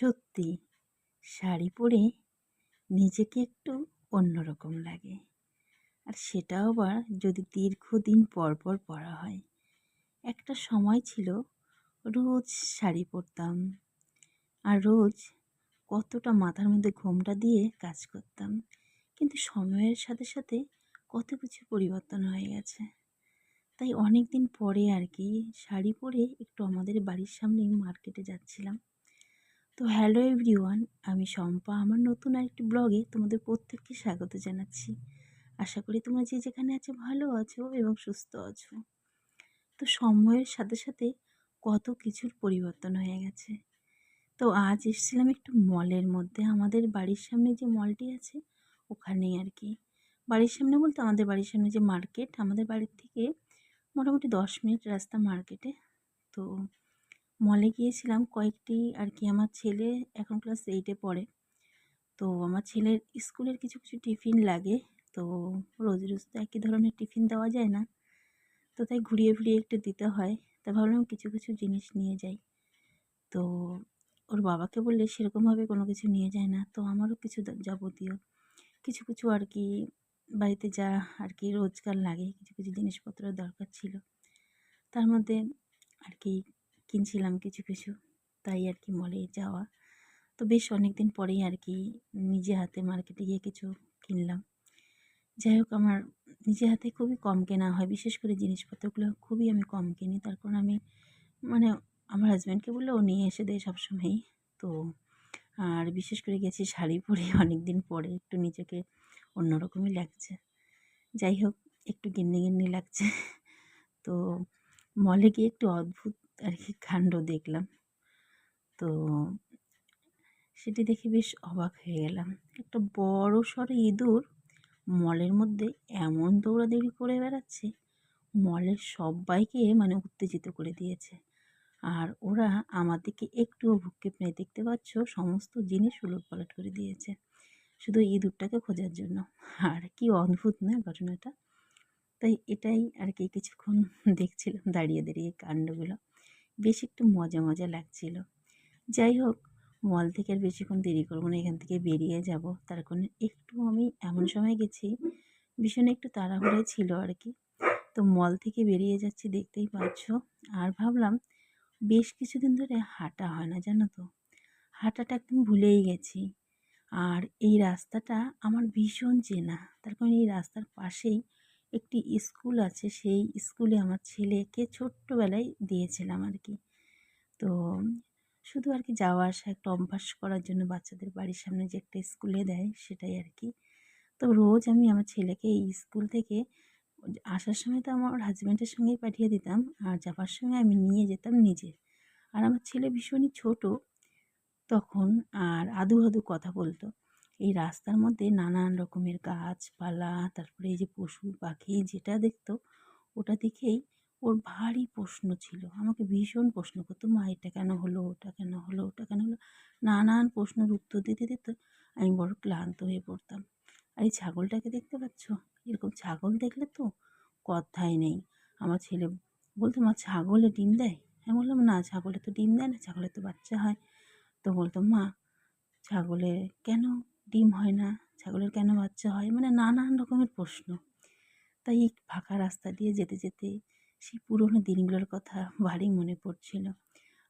সত্যি শাড়ি পরে নিজেকে একটু অন্যরকম লাগে। আর সেটাও আবার যদি দীর্ঘদিন পর পর হয়। একটা সময় ছিল রোজ শাড়ি পরতাম আর রোজ কতটা মাথার মধ্যে ঘোমটা দিয়ে কাজ করতাম। কিন্তু সময়ের সাথে সাথে কত কিছু পরিবর্তন হয়ে গেছে। তাই অনেক দিন পরে আর কি শাড়ি পরে একটু আমাদের বাড়ির সামনেই মার্কেটে যাচ্ছিলাম। তো হ্যালো এভরিওয়ান আমি শম্পা। আমার নতুন আরেকটি ব্লগে তোমাদের প্রত্যেককে স্বাগত জানাচ্ছি। আশা করি তোমরা যে যেখানে আছো ভালো আছো এবং সুস্থ আছো। তো সময়ের সাথে সাথে কত কিছুর পরিবর্তন হয়ে গেছে। তো আজ এসেছিলাম একটু মলের মধ্যে। আমাদের বাড়ির সামনে যে মলটি আছে, ওখানেই আর কি বাড়ির সামনে বলতে আমাদের বাড়ির সামনে যে মার্কেট আমাদের বাড়ির থেকে মোটামুটি দশ মিনিট রাস্তা মার্কেটে তো মলে গিয়েছিলাম কয়েকটি আর কি, আমার ছেলে এখন ক্লাস এইটে পড়ে। তো আমার ছেলের স্কুলের কিছু কিছু টিফিন লাগে। তো রোজ রোজ তো একই ধরনের টিফিন দেওয়া যায় না। তো তাই ঘুরিয়ে ফিরিয়ে একটু দিতে হয়। তা ভাবলাম কিছু কিছু জিনিস নিয়ে যাই। তো ওর বাবাকে বললে সেরকমভাবে কোনো কিছু নিয়ে যায় না। তো আমারও কিছু যাবতীয়। কিছু কিছু আর কি বাড়িতে যা আর কি রোজগার লাগে, কিছু কিছু জিনিসপত্রের দরকার ছিল। তার মধ্যে আর কি কিনছিলাম কিছু কিছু। তাই আর কি মলে যাওয়া। তো বেশ অনেক দিন পরেই আর কি নিজে হাতে মার্কেটে গিয়ে কিছু কিনলাম। যাই হোক, আমার নিজে হাতে খুবই কম কেনা হয়। বিশেষ করে জিনিসপত্রগুলো খুবই আমি কম কিনি। তার কারণ আমি মানে আমার হাজব্যান্ডকে বললে ও নিয়ে এসে দেয় সবসময়ই। তো আর বিশেষ করে গেছি শাড়ি পরে অনেক দিন পরে। একটু নিজেকে অন্যরকমই লাগছে। যাই হোক, একটু গিন্নি গিন্নি লাগছে। তো মলে গিয়ে একটু অদ্ভুত আর কি কাণ্ড দেখলাম। তো সেটি দেখে বেশ অবাক হয়ে গেলাম। একটা বড় সড়ো ইঁদুর মলের মধ্যে এমন দৌড়াদৌড়ি করে বেড়াচ্ছে মলের সবাইকে মানে উত্তেজিত করে দিয়েছে। আর ওরা আমার দিকে একটুও ভুক্ষেপ নেই, দেখতে পাচ্ছ সমস্ত জিনিস উলট পালট করে দিয়েছে। শুধু ইঁদুরটাকে খোঁজার জন্য। আর কি অদ্ভুত না ঘটনাটা। তাই এটাই আর কি কিছুক্ষণ দেখছিলাম দাঁড়িয়ে দাঁড়িয়ে কাণ্ডগুলো। বেশ একটু মজা মজা লাগছিল। যাই হোক মল থেকে আর বেশিক্ষণ দেরি করব না, এখান থেকে বেরিয়ে যাব। তার কারণে একটু আমি এমন সময় গেছি, ভীষণ একটু তাড়াহুড়োয় ছিল আর কি তো মল থেকে বেরিয়ে যাচ্ছি, দেখতেই পাচ্ছ। আর ভাবলাম, বেশ কিছুদিন ধরে হাঁটা হয় না, জানো তো? হাঁটাটা একদম ভুলেই গেছি। আর এই রাস্তাটা আমার ভীষণ চেনা। তার কারণ এই রাস্তার পাশেই একটি স্কুল আছে, সেই স্কুলে আমার ছেলেকে ছোট্টবেলায় দিয়েছিলাম আর কি তো শুধু আর কি যাওয়া আসা, একটা অভ্যাস করার জন্য বাচ্চাদের বাড়ির সামনে যে একটা স্কুলে দেয়, সেটাই আর কি তো রোজ আমি আমার ছেলেকে এই স্কুল থেকে আসার সময় তো আমার হাজব্যান্ডের সঙ্গেই পাঠিয়ে দিতাম, আর যাওয়ার সময় আমি নিয়ে যেতাম নিজে আর আমার ছেলে ভীষণই ছোট, তখন আর আদু আদু কথা বলতো। এই রাস্তার মধ্যে নানান রকমের গাছপালা, তারপরে এই যে পশু পাখি যেটা দেখতো, ওটা দেখেই ওর ভারী প্রশ্ন ছিল। আমাকে ভীষণ প্রশ্ন করতো, মা, এটা কেন হলো? ওটা কেন হলো? ওটা কেন হলো? নানান প্রশ্নের উত্তর দিতে দিতে আমি বড় ক্লান্ত হয়ে পড়তাম। আর এই ছাগলটাকে দেখতে পাচ্ছ? এরকম ছাগল দেখলে তো কথাই নেই। আমার ছেলে বলতো, মা, ছাগলে ডিম দেয়? আমি বললাম, না, ছাগলে তো ডিম দেয় না, ছাগলে তো বাচ্চা হয়। তো বলতো, মা, ছাগলে কেন ডিম হয় না, ছাগলের কেন বাচ্চা হয়? মানে নানান রকমের প্রশ্ন। তাই এই ফাঁকা রাস্তা দিয়ে যেতে যেতে সেই পুরোনো দিনগুলোর কথা ভারী মনে পড়ছিল।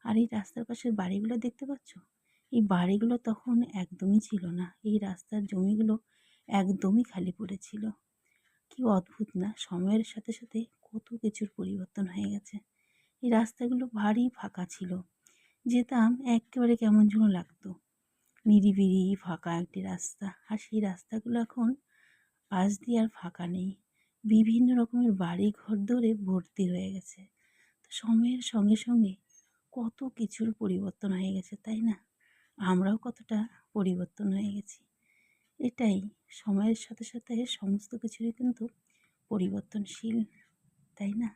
আর এই রাস্তার পাশের বাড়িগুলো দেখতে পাচ্ছ? এই বাড়িগুলো তখন একদমই ছিল না। এই রাস্তার জমিগুলো একদমই খালি পড়েছিল। কি অদ্ভুত না? সময়ের সাথে সাথে কত কিছুর পরিবর্তন হয়ে গেছে। এই রাস্তাগুলো ভারী ফাঁকা ছিল। যেতাম একেবারে কেমন যেন লাগতো। নিরিবিলি, ফাঁকা একটি রাস্তা। আর সেই রাস্তাগুলো এখন পাশ দিয়ে আর ফাঁকা নেই। বিভিন্ন রকমের বাড়ি ঘর ধরে ভর্তি হয়ে গেছে। তো সময়ের সঙ্গে সঙ্গে কত কিছুর পরিবর্তন হয়ে গেছে, তাই না? আমরাও কতটা পরিবর্তন হয়ে গেছি। এটাই। সময়ের সাথে সাথে সমস্ত কিছুরই কিন্তু পরিবর্তনশীল, তাই না?